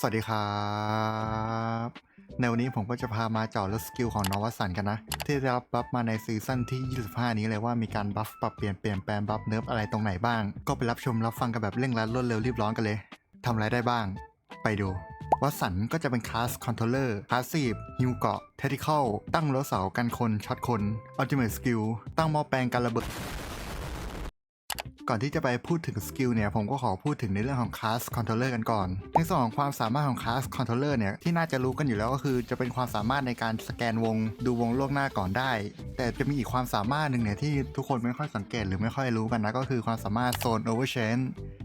สวัสดีครับ ในวันนี้ผมก็จะพามาเจาะลึกสกิลของนวัสันกันนะ ที่ได้รับบัฟมาในซีซั่นที่ 25 นี้เลยว่ามีการบัฟปรับเปลี่ยนเปลี่ยนแปลงบัฟเนิร์ฟอะไรตรงไหนบ้าง ก็ไปรับชมรับฟังกันแบบเร่งรัดรวดเร็วรีบร้อนกันเลยทำอะไรได้บ้าง ไปดูวัสันก็จะเป็นคลาสคอนโทรลเลอร์ คลาสซีฟฮิวเกาะเทติคอลตั้งรถเสากันคนช็อตคนอัลติเมทสกิลตั้งหม้อแปลงการระเบิด ก่อนที่จะไปพูดถึงสกิลเนี่ยผมก็ขอพูดถึงในเรื่องของคลาสคอนโทรลเลอร์กันก่อน ในส่วนของความสามารถของคลาสคอนโทรลเลอร์เนี่ยที่น่าจะรู้กันอยู่แล้วก็คือ จะเป็นความสามารถในการสแกนวงดูวงล่วงหน้าก่อนได้ แต่จะมีอีกความสามารถหนึ่งเนี่ยที่ทุกคนไม่ค่อยสังเกตหรือไม่ค่อยรู้กันนะก็คือความสามารถโซนโอเวอร์เชน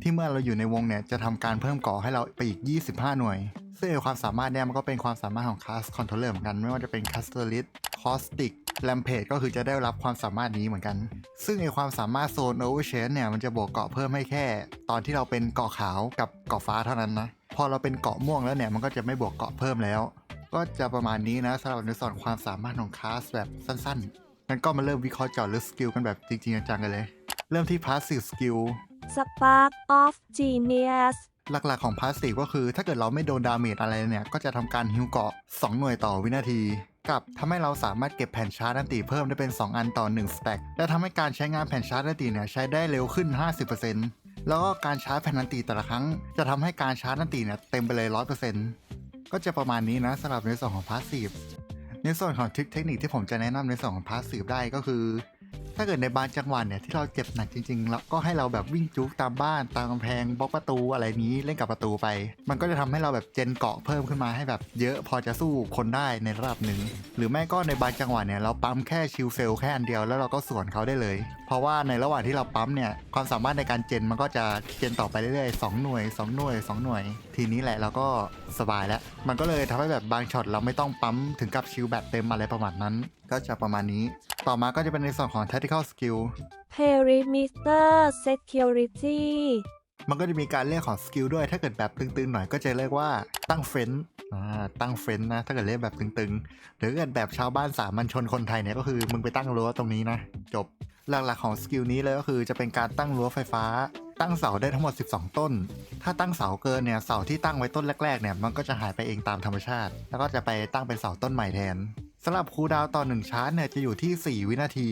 ที่เมื่อเราอยู่ในวงเนี่ยจะทำการเพิ่มเกาะให้เราไปอีก 25 หน่วยซึ่งความสามารถเนี่ยมันก็เป็นความสามารถของคลาสคอนโทรลเลอร์เหมือนกันไม่ว่าจะเป็นคัสเตอร์ลิสคอสติก แลมเพจก็คือจะได้รับความสามารถนี้เหมือนกัน ซึ่งไอความสามารถโซนโอเวอร์เชนเนี่ยมันจะบวกเกาะเพิ่มให้แค่ ตอนที่เราเป็นเกาะขาวกับเกาะฟ้าเท่านั้นนะ พอเราเป็นเกาะม่วงแล้วเนี่ยมันก็จะไม่บวกเกาะเพิ่มแล้ว ก็จะประมาณนี้นะสำหรับในส่วนความสามารถของคลาสแบบสั้นๆงั้นก็มาเริ่มวิเคราะห์เจาะลึกสกิลกันแบบจริงๆจังๆกันเลย เริ่มที่พาสซีฟสกิล Spark of Genius หลักๆของพาสซีฟก็คือ ถ้าเกิดเราไม่โดนดาเมจอะไรเนี่ยก็จะทำการฮิวเกาะ 2 หน่วยต่อวินาที กับทำให้เราสามารถเก็บแผ่นชาร์จอันตีเพิ่มได้เป็น 2 อันต่อ1สแต็กและทำให้การใช้งานแผ่นชาร์จอันตีเนี่ยใช้ได้เร็วขึ้น 50%แล้วก็การชาร์จแผ่นอันตีแต่ละครั้ง จะทำให้การชาร์จอันตีเนี่ยเต็มไปเลย 100%ก็จะประมาณนี้นะสำหรับในส่วนของพาสซีฟในส่วนของทริคเทคนิคที่ผมจะแนะนำในส่วนของพาสซีฟได้ก็คือ ถ้าเกิดในบางจังหวะเนี่ยที่เราเจ็บหนักจริงๆแล้วก็ให้เราแบบวิ่งจุกตามบ้านตามกำแพงบล็อกประตูอะไรนี้เล่นกับประตูไป มันก็จะทำให้เราแบบเจนเกาะเพิ่มขึ้นมาให้แบบเยอะพอจะสู้คนได้ในระดับหนึ่งหรือไม่ก็ในบางจังหวะเนี่ยเราปั๊มแค่ชิลเซลแค่อันเดียวแล้วเราก็สวนเขาได้เลย เพราะว่าในระหว่างที่เราปั๊มเนี่ยความสามารถในการเจนมันก็จะเจนต่อไปเรื่อยๆสองหน่วยสองหน่วยสองหน่วย ทีนี้แหละเราก็สบายแล้ว มันก็เลยทำให้แบบบางช็อตเราไม่ต้องปั๊มถึงกับชิลแบบเต็มอะไรประมาณนั้น ก็จะประมาณนี้ ต่อมาก็จะเป็นในส่วนของ tactical skill Perimeter Security มันก็จะมีการเรียกของสกิลด้วย ถ้าเกิดแบบตึงๆหน่อยก็จะเรียกว่าตั้งเฟ้นอ่าตั้งเฟ้นนะ ถ้าเกิดเรียกแบบตึงๆ หรือเกิดแบบชาวบ้านสามัญชนคนไทยเนี่ยก็คือมึงไปตั้งรั้วตรงนี้นะ จบ หลักๆของสกิลนี้เลยก็คือจะเป็นการตั้งรั้วไฟฟ้า ตั้งเสาได้ทั้งหมด 12 ต้น ถ้าตั้งเสาเกินเนี่ย เสาที่ตั้งไว้ต้นแรกๆเนี่ย มันก็จะหายไปเองตามธรรมชาติ แล้วก็จะไปตั้งเป็นเสาต้นใหม่แทน สำหรับคูลดาวต่อหนึ่งชาร์จเนี่ยจะอยู่ที่ 4 วินาที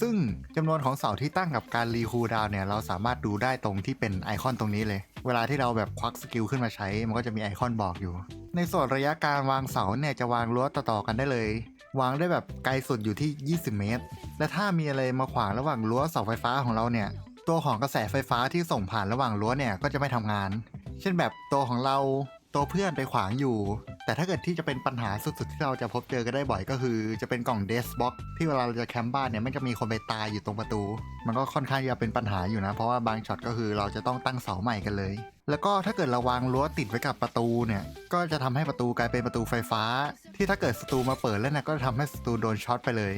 ซึ่งจำนวนของเสาที่ตั้งกับการรีคูลดาวเนี่ยเราสามารถดูได้ตรงที่เป็นไอคอนตรงนี้เลย เวลาที่เราแบบควักสกิลขึ้นมาใช้ มันก็จะมีไอคอนบอกอยู่ ในส่วนระยะการวางเสาเนี่ยจะวางรั้วต่อๆกันได้เลย วางได้แบบไกลสุดอยู่ที่ 20 เมตร และถ้ามีอะไรมาขวางระหว่างรั้วเสาไฟฟ้าของเราเนี่ย ตัวของกระแสไฟฟ้าที่ส่งผ่านระหว่างรั้วเนี่ยก็จะไม่ทำงาน เช่นแบบตัวของเรา ตัวเพื่อนไปขวางอยู่ แต่ถ้าเกิดที่จะเป็นปัญหาสุดๆที่เราจะพบเจอกันได้บ่อยก็คือ จะเป็นกล่องเดสบ็อกที่เวลาเราจะแคมป์บ้านเนี่ยไม่จะมีคนไปตายอยู่ตรงประตู มันก็ค่อนข้างจะเป็นปัญหาอยู่นะ เพราะว่าบางช็อตก็คือเราจะต้องตั้งเสาใหม่กันเลย แล้วก็ถ้าเกิดเราวางรั้วติดไว้กับประตูเนี่ย ก็จะทำให้ประตูกลายเป็นประตูไฟฟ้า ที่ถ้าเกิดศัตรูมาเปิดแล้วเนี่ยก็จะทำให้ศัตรูโดนช็อตไปเลย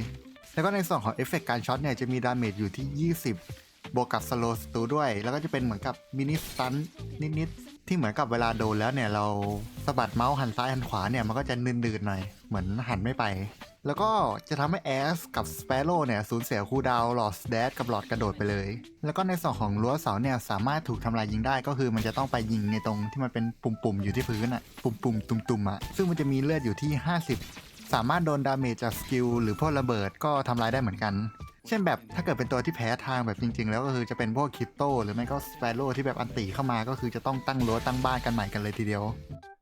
แล้วก็ในส่วนของเอฟเฟกต์การช็อตเนี่ยจะมีดาเมจอยู่ที่ 20 บวกกับสโลสตูด้วย แล้วก็จะเป็นเหมือนกับมินิสตันนิดๆ ที่เหมือนกับเวลาโดนแล้วเนี่ยเราสะบัดเมาส์หันซ้ายหันขวาเนี่ยมันก็จะนืดๆหน่อยเหมือนหันไม่ไป แล้วก็จะทำให้แอสกับสเปโร่เนี่ยสูญเสียคูดาวหลอดแดดกับหลอดกระโดดไปเลย แล้วก็ในส่วนของรั้วเสาเนี่ยสามารถถูกทำลายยิงได้ก็คือมันจะต้องไปยิงในตรงที่มันเป็นปุ่มๆอยู่ที่พื้นอะปุ่มๆตุ่มๆอะซึ่งมันจะมีเลือดอยู่ที่ 50 สามารถโดนดาเมจจากสกิลหรือพวกระเบิดก็ทำลายได้เหมือนกัน เช่นแบบถ้าเกิดเป็นตัวที่แพ้ทางแบบจริง ๆ แล้วก็คือจะเป็นพวกคริปโตหรือไม่ก็สเปโร่ที่แบบอันตีเข้ามาก็คือจะต้องตั้งรั้วตั้งบ้านกันใหม่กันเลยทีเดียว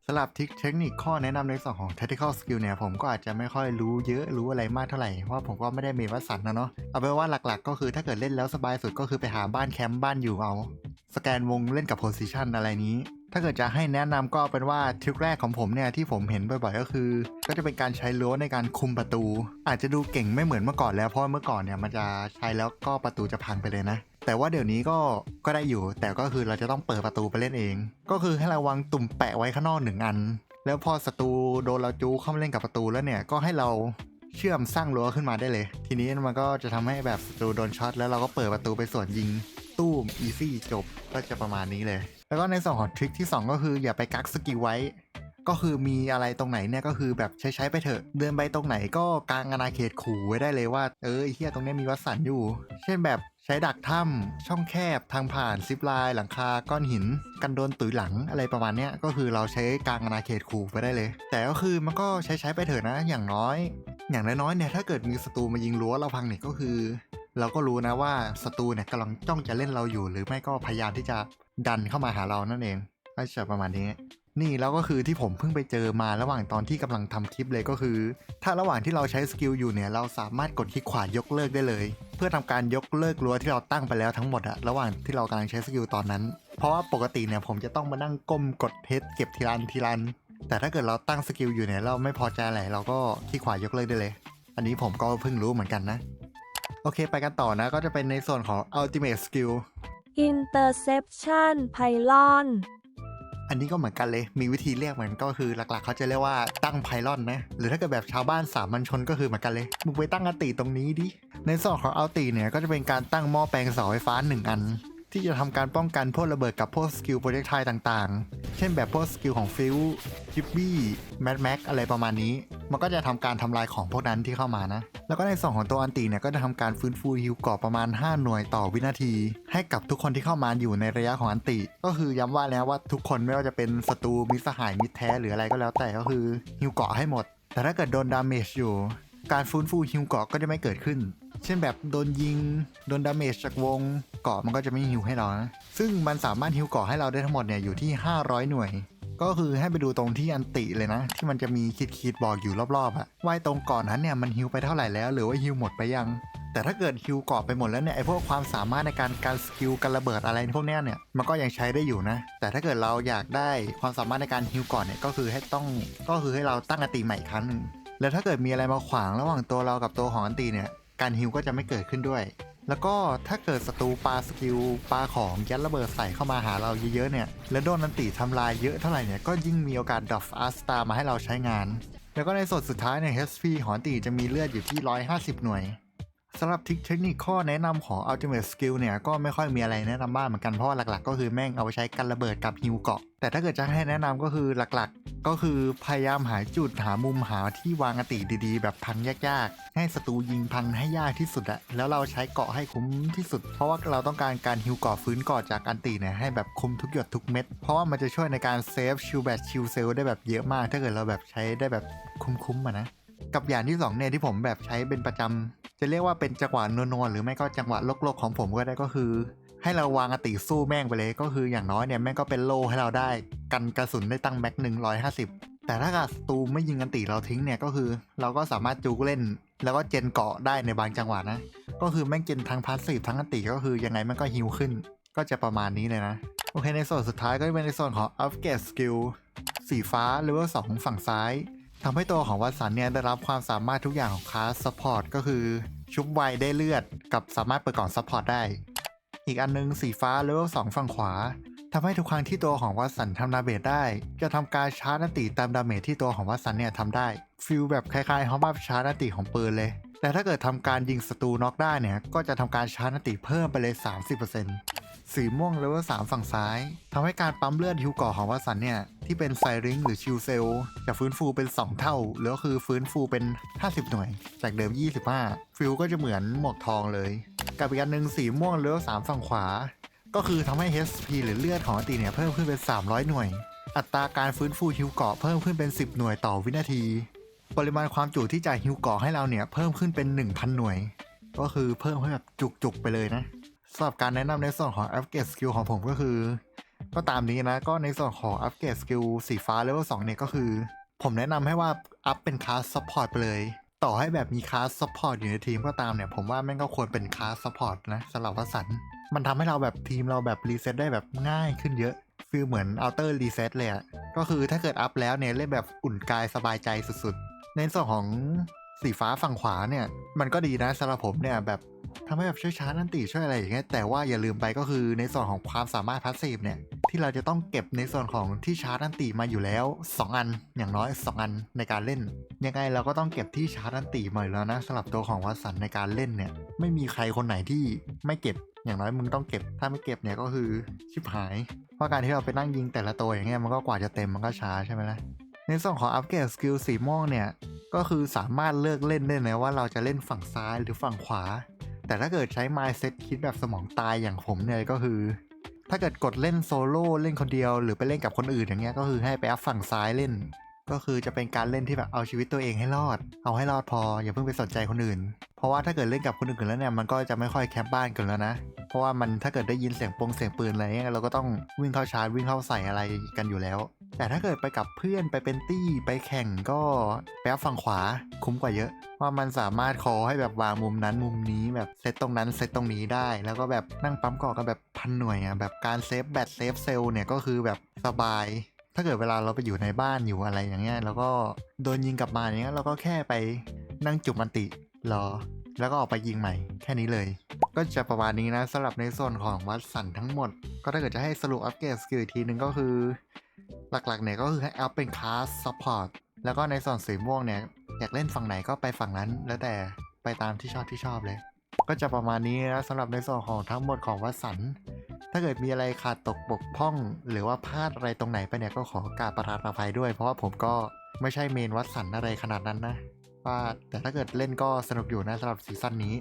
สำหรับทิคเทคนิคข้อแนะนำในส่วนของ tactical skill เนี่ยผมก็อาจจะไม่ค่อยรู้เยอะรู้อะไรมากเท่าไหร่เพราะว่าผมก็ไม่ได้มีวัสันนะเนาะเอาเป็นว่าหลักๆ ก็คือถ้าเกิดเล่นแล้วสบายสุดก็คือไปหาบ้านแคมป์บ้านอยู่เอา สแกนวงเล่นกับโพซิชันอะไรนี้ ถ้าเกิดจะให้แนะนำก็เป็นว่าทริคแรกของผมเนี่ยที่ผมเห็นบ่อยๆก็คือ ก็จะเป็นการใช้รั้วในการคุมประตู อาจจะดูเก่งไม่เหมือนเมื่อก่อนแล้วเพราะเมื่อก่อนเนี่ยมันจะใช้แล้วก็ประตูจะพังไปเลยนะ แต่ว่าเดี๋ยวนี้ก็ก็ได้อยู่ แต่ก็คือเราจะต้องเปิดประตูไปเล่นเอง ก็คือให้เราวางตุ่มแปะไว้ข้างนอกหนึ่งอัน แล้วพอศัตรูโดนเราจูเข้ามาเล่นกับประตูแล้วเนี่ยก็ให้เราเชื่อมสร้างรั้วขึ้นมาได้เลย ทีนี้มันก็จะทำให้แบบศัตรูโดนช็อตแล้วเราก็เปิดประตูไปสวนยิง ตู้มอีซี่จบก็จะประมาณนี้เลย แล้วก็ในส่วนของทริคที่ 2 ก็คืออย่าไปกักสกิลไว้ ก็คือมีอะไรตรงไหนเนี่ยก็คือแบบใช้ใช้ไปเถอะ เดินไปตรงไหนก็กลางอาณาเขตขู่ไว้ได้เลยว่า เออเฮียตรงนี้มีวัดสันอยู่ เช่นแบบใช้ดักถ้ำช่องแคบทางผ่านซิปลน์หลังคาก้อนหิน กันโดนตุยหลังอะไรประมาณเนี้ยก็คือเราใช้กลางอาณาเขตขู่ไปได้เลย แต่ก็คือมันก็ใช้ใช้ไปเถอะนะอย่างน้อย อย่างน้อยๆเนี่ยถ้าเกิดมีศัตรูมายิงรั้วเราพังเนี่ยก็คือ เราก็รู้นะว่าศัตรูเนี่ยกำลังจ้องจะเล่นเราอยู่ หรือไม่ก็พยายามที่จะดันเข้ามาหาเรานั่นเองก็จะประมาณนี้ นี่แล้วก็คือที่ผมเพิ่งไปเจอมาระหว่างตอนที่กำลังทำคลิปเลยก็คือ ถ้าระหว่างที่เราใช้สกิลอยู่เนี่ยเราสามารถกดคลิกขวายกเลิกได้เลย เพื่อทำการยกเลิกรั้วที่เราตั้งไปแล้วทั้งหมดอะระหว่างที่เรากำลังใช้สกิลตอนนั้น เพราะว่าปกติเนี่ยผมจะต้องมานั่งก้มกดเพชรเก็บทีลันทีลันแต่ถ้าเกิดเราตั้งสกิลอยู่เนี่ยเราไม่พอใจอะไรเราก็คลิกขวายกเลิกได้เลย อันนี้ผมก็เพิ่งรู้เหมือนกันนะ โอเคไปกันต่อนะก็จะเป็นในส่วนของ ultimate skill Interception Pylon อันนี้ก็เหมือนกันเลย มีวิธีเรียกเหมือนก็คือหลักๆ เขาจะเรียกว่าตั้งไพลอนนะ หรือถ้าเกิดแบบชาวบ้านสามัญชนก็คือเหมือนกันเลย มึงไปตั้งอติตรงนี้ดิ ในส่วนของอัลติเนี่ยก็จะเป็นการตั้งหม้อแปลงเสาไฟฟ้าหนึ่งอัน ที่จะทำการป้องกันพวกระเบิดกับพวกสกิลโปรเจกต์ไทต่างๆ เช่นแบบพวกสกิลของฟิลจิบบี้แมดแม็กอะไรประมาณนี้ มันก็จะทำการทำลายของพวกนั้นที่เข้ามานะ แล้วก็ในส่วนของตัวอันติเนี่ยก็จะทำการฟื้นฟูฮิวเกาะประมาณ 5 หน่วยต่อวินาที ให้กับทุกคนที่เข้ามาอยู่ในระยะของอันติก็คือย้ำว่าแล้วว่าทุกคนไม่ว่าจะเป็นศัตรูมิสหายมิตรแท้หรืออะไรก็แล้วแต่ก็คือฮิวเกาะให้หมด แต่ถ้าเกิดโดนดาเมจอยู่ การฟื้นฟูฮิวเกาะก็จะไม่เกิดขึ้น เช่นแบบโดนยิง โดนดาเมจจากวงเกาะมันก็จะไม่ฮิวให้เรานะ ซึ่งมันสามารถฮิวเกาะให้เราได้ทั้งหมดเนี่ยอยู่ที่ 500 หน่วย ก็คือให้ไปดูตรงที่อันติเลยนะ ที่มันจะมีคิดคิดๆบอกอยู่รอบๆอะว่าไอ้ตรงก่อนนั้นเนี่ยมันฮิวไปเท่าไหร่แล้ว หรือว่าฮิวหมดไปยัง แต่ถ้าเกิดฮิวเกาะไปหมดแล้วเนี่ยไอพวกความสามารถในการการสกิลการระเบิดอะไรพวกเนี้ยเนี่ยมันก็ยังใช้ได้อยู่นะ แต่ถ้าเกิดเราอยากได้ความสามารถในการฮิวเกาะเนี่ยก็คือให้ต้องก็คือให้เราตั้งอันติใหม่อีกครั้งหนึ่งแล้วถ้าเกิดมีอะไรมาขวางระหว่างตัวเรากับตัวของอันติเนี่ย การฮิวก็จะไม่เกิดขึ้นด้วย แล้วก็ถ้าเกิดศัตรูปาสกิลปาของยัดระเบิดใส่เข้ามาหาเราเยอะๆเนี่ย แล้วโดนนันติทำลายเยอะเท่าไหร่เนี่ย ก็ยิ่งมีโอกาสดรอปอาร์สตามาให้เราใช้งาน แล้วก็ในส่วนสุดท้ายเนี่ย HP หองอันตีจะมีเลือดอยู่ที่ 150 หน่วย สำหรับทิกเทคนิคข้อแนะนำของ Ultimate Skill เนี่ยก็ไม่ค่อยมีอะไรแนะนำบ้างเหมือนกัน เพราะหลักๆ ก็คือแม่งเอาไปใช้กันระเบิดกับฮิวเกาะ แต่ถ้าเกิดจะให้แนะนำก็คือหลักๆ ก็คือพยายามหาจุดหามุมหาที่วางอติดีๆ แบบพังยากๆ ให้ศัตรูยิงพังให้ยากที่สุดอะแล้วเราใช้เกาะให้คุ้มที่สุด เพราะว่าเราต้องการการฮิวเกาะฟื้นเกาะจากอันติเนี่ยให้แบบคุ้มทุกหยดทุกเม็ด เพราะว่ามันจะช่วยในการเซฟชิลแบตชิลเซลได้แบบเยอะมาก ถ้าเกิดเราแบบใช้ได้แบบคุ้มๆอะนะกับอย่างที่สองเนี่ยที่ผมแบบใช้เป็นประจำ จะเรียกว่าเป็นจังหวะนวลๆหรือไม่ก็จังหวะโลกๆของผมก็ได้ก็คือ ให้เราวางอติสู้แม่งไปเลยก็คืออย่างน้อยเนี่ยแม่งก็เป็นโลให้เราได้ กันกระสุนได้ตั้งแม็กหนึ่งร้อยห้าสิบแต่ถ้ากิดศัตรูไม่ยิงอันติเราทิ้งเนี่ยก็คือ เราก็สามารถจูกเล่น แล้วก็เจนเกาะได้ในบางจังหวะนะ ก็คือแม่งเจนทั้งพาสซีฟทั้งอันติก็คือยังไงมันก็ฮิวขึ้น ก็จะประมาณนี้เลยนะโอเคในส่วนสุดท้ายก็จะเป็นในส่วนของ upgrade skill สีฟ้าเลเวล2ฝั่งซ้าย ทำให้ตัวของวัตสันเนี่ยได้รับความสามารถทุกอย่างของคลาสซัพพอร์ตก็คือชุบไวได้เลือดกับสามารถเปิดกล่องซัพพอร์ตได้ อีกอันนึงสีฟ้าเลเวล2ฝั่งขวาทำให้ทุกครั้งที่ตัวของวัตสันทำดาเมจได้ จะทำการชาร์จนติตามดาเมจที่ตัวของวัตสันเนี่ยทำได้ฟิลแบบคล้ายๆฮอมบัฟชาร์จนติของปืนเลย แต่ถ้าเกิดทำการยิงศัตรูน็อกได้เนี่ยก็จะทำการชาร์จนันติเพิ่มไปเลย 30% สีม่วงเลเวล3ฝั่งซ้ายทำให้การปั๊มเลือดฮิวก่อของวัสันเนี่ย ที่เป็นไซริงหรือชิลเซลจะฟื้นฟูเป็น 2 เท่าหรือก็คือฟื้นฟูเป็น 50 หน่วย จากเดิม 25 ฟิลก็จะเหมือนหมวกทองเลย กับอีกอันหนึ่งสีม่วงเลเวล3ฝั่งขวา ก็คือทำให้ HP หรือเลือดของอติเนี่ยเพิ่มขึ้นเป็น 300 หน่วย อัตราการฟื้นฟูฮิวเกาะเพิ่มขึ้นเป็น 10 หน่วยต่อวินาที ปริมาณความจุที่จะฮิวเกาะให้เราเนี่ยเพิ่มขึ้นเป็น 1,000 หน่วย ก็คือเพิ่มให้แบบจุกๆไปเลยนะ สำหรับการแนะนำในส่วนของ upgrade skill ของผมก็คือ ก็ตามนี้นะ ก็ในส่วนของ upgrade skill สีฟ้า level 2เนี่ยก็คือ ผมแนะนำให้ว่าอัพเป็นคลาส support ไปเลย ต่อให้แบบมีคลาส support อยู่ในทีมก็ตามเนี่ย ผมว่าแม่งก็ควรเป็นคลาส support นะสำหรับวัสันมันทำให้เราแบบทีมเราแบบรีเซ็ตได้แบบง่ายขึ้นเยอะฟีลเหมือน outer reset เลยอะก็คือถ้าเกิดอัพแล้วเนี่ยเล่นแบบอุ่นกายสบายใจสุดๆ ในส่วนของสีฟ้าฝั่งขวาเนี่ย มันก็ดีนะสำหรับผมเนี่ยแบบ ทำให้แบบช่วยชาร์จนันติช่วยอะไรอย่างเงี้ยแต่ว่าอย่าลืมไปก็คือในส่วนของความสามารถพาสซีฟเนี่ยที่เราจะต้องเก็บในส่วนของที่ชาร์จนันติมาอยู่แล้ว 2 อันอย่างน้อย 2 อันในการเล่น ยังไงเราก็ต้องเก็บที่ชาร์จนันติมาอยู่แล้วนะสำหรับตัวของวัสันในการเล่นเนี่ยไม่มีใครคนไหนที่ไม่เก็บอย่างน้อยมึงต้องเก็บ ถ้าไม่เก็บเนี่ยก็คือชิบหายเพราะการที่เราไปนั่งยิงแต่ละตัวอย่างเงี้ยมันก็กว่าจะเต็มมันก็ช้าใช่ไหมล่ะในส่วนของอัปเกรดสกิลสีม่วงเนี่ยก็คือสามารถเลือกเล่นได้นะว่าเราจะเล่นฝั่งซ้ายหรือฝั่งขวา แต่ถ้าเกิดใช้ mindset คิดแบบสมองตายอย่างผมเนี่ยก็คือ ถ้าเกิดกดเล่นโซโล่เล่นคนเดียวหรือไปเล่นกับคนอื่นอย่างเงี้ยก็คือให้ไปอัพฝั่งซ้ายเล่น ก็คือจะเป็นการเล่นที่แบบเอาชีวิตตัวเองให้รอด เอาให้รอดพออย่าเพิ่งไปสนใจคนอื่น เพราะว่าถ้าเกิดเล่นกับคนอื่นแล้วเนี่ยมันก็จะไม่ค่อยแคปบ้านกันแล้วนะเพราะว่ามันถ้าเกิดได้ยินเสียงปงเสียงปืนอะไรเงี้ยเราก็ต้องวิ่งเข้าชาร์จวิ่งเข้าใส่อะไรกันอยู่แล้ว แต่ถ้าเกิดไปกับเพื่อนไปเป็นตี้ไปแข่งก็ไปอัพฝั่งขวาคุ้มกว่าเยอะ ว่ามันสามารถคอให้แบบวางมุมนั้นมุมนี้แบบเซตตรงนั้นเซตตรงนี้ได้ แล้วก็แบบนั่งปั๊มกาะกันแบบพันหน่วยอะแบบการเซฟแบตเซฟเซลล์เนี่ยก็คือแบบสบาย ถ้าเกิดเวลาเราไปอยู่ในบ้านอยู่อะไรอย่างเงี้ยแล้วก็โดนยิงกลับมาอย่างเงี้ยเราก็แค่ไปนั่งจุบมันติรอแล้วก็ออกไปยิงใหม่แค่นี้เลย ก็จะประมาณนี้นะสำหรับในส่วนของวัดสันทั้งหมด ก็ถ้าเกิดจะให้สรุปอัปเกรดสกิลอีกทีนึงก็คือ หลักๆเนี่ยก็คือให้อัพเป็นคลาสซัพพอร์ตแล้วก็ในส่วนสีม่วงเนี่ยอยากเล่นฝั่งไหนก็ไปฝั่งนั้น แล้วแต่ไปตามที่ชอบที่ชอบเลย ก็จะประมาณนี้นะสำหรับในส่วนของทั้งหมดของวัดสันถ้าเกิดมีอะไรขาดตกบกพร่อง หรือว่าพลาดอะไรตรงไหนไปเนี่ยก็ขอกราบประทานอภัยด้วย เพราะว่าผมก็ไม่ใช่เมนวัดสันอะไรขนาดนั้นนะว่าแต่ถ้าเกิดเล่นก็สนุกอยู่นะสำหรับซีซั่นนี้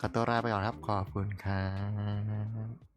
ขอตัวลาไปก่อนครับขอบคุณครับ